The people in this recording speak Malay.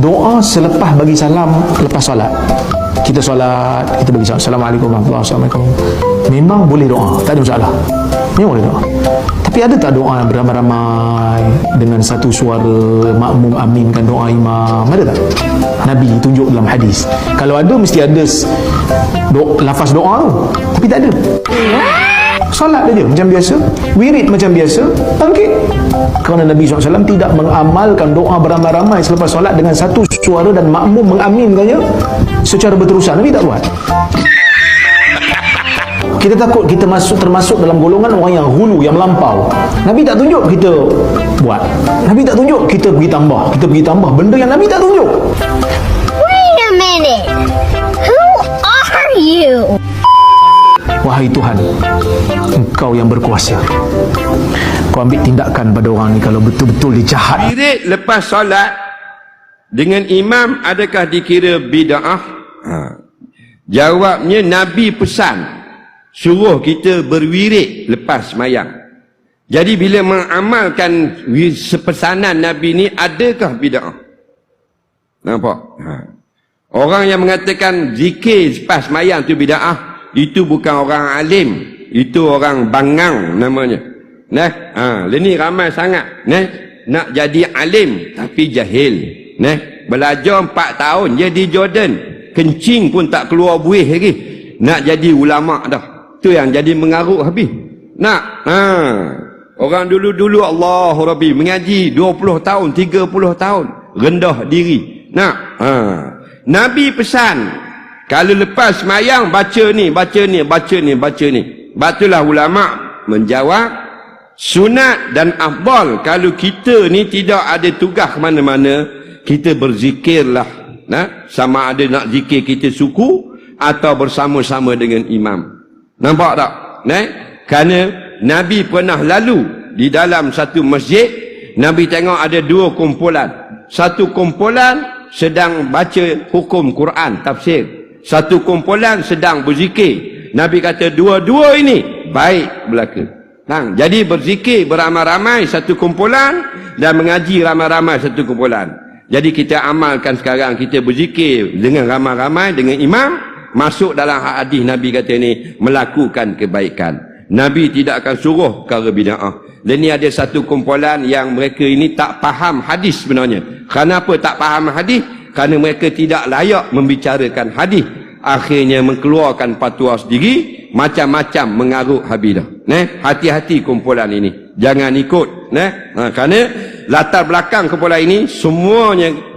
doa selepas bagi salam lepas solat. Kita solat kita bagi salam. Assalamualaikum warahmatullahi wabarakatuh. Memang boleh doa tak ada masalah. Memang boleh doa. Tapi ada tak doa beramai-ramai dengan satu suara makmum aminkan doa imam? Ada tak? Nabi tunjuk dalam hadis. Kalau ada mesti ada do, lafaz doa tu. Tapi tak ada Salat dia macam biasa. Wirid macam biasa. Bangkit. Kerana Nabi SAW tidak mengamalkan doa beramai-ramai Selepas solat dengan satu suara dan makmum mengaminkannya Secara berterusan. Nabi tak buat. Kita takut kita masuk termasuk dalam golongan orang yang hulu yang melampau. Nabi tak tunjuk kita buat. Nabi tak tunjuk kita pergi tambah. Kita pergi tambah benda yang Nabi tak tunjuk. Wait a minute. Who are you? Wahai Tuhan Engkau yang berkuasa Kau ambil tindakan pada orang ni Kalau betul-betul dia jahat Wirid lepas solat dengan imam adakah dikira bid'ah? Ha. Jawabnya Nabi pesan suruh kita berwirid lepas semayang. Jadi bila mengamalkan sepesanan Nabi ni adakah bid'ah? Nampak? Ha. Orang yang mengatakan zikir lepas semayang tu bid'ah, itu bukan orang alim, itu orang bangang namanya. Nah, ha, ini ramai sangat. Nah, nak jadi alim tapi jahil. Nah, belajar 4 tahun jadi Jordan, kencing pun tak keluar buih lagi. Nak jadi ulama dah. Tu yang jadi mengarut habis. Nak, ha. Orang dulu-dulu Allah Rabbi mengaji 20 tahun, 30 tahun, rendah diri. Nak, ha. Nabi pesan, kalau lepas semayang baca ni, baca ni, baca ni, baca ni. Batulah ulama menjawab sunat dan afdal kalau kita ni tidak ada tugas mana-mana, kita berzikirlah. Nah, sama ada nak zikir kita suku atau bersama-sama dengan imam. Nampak tak? Nah, kerana Nabi pernah lalu di dalam satu masjid, Nabi tengok ada dua kumpulan. Satu kumpulan sedang baca hukum Quran, tafsir. Satu kumpulan sedang berzikir. Nabi kata dua-dua ini baik belaka. Hang, jadi berzikir beramai-ramai satu kumpulan dan mengaji ramai-ramai satu kumpulan. Jadi kita amalkan sekarang kita berzikir dengan ramai-ramai dengan imam masuk dalam hadis Nabi kata ni melakukan kebaikan. Nabi tidak akan suruh perkara bid'ah. Dan ni ada satu kumpulan yang mereka ini tak faham hadis sebenarnya. Kenapa tak faham hadis? Kerana mereka tidak layak membicarakan hadis. Akhirnya mengeluarkan fatwa sendiri, macam-macam mengarut habis dah. Nah, hati-hati kumpulan ini. Jangan ikut, nah. Ha, kerana latar belakang kumpulan ini semuanya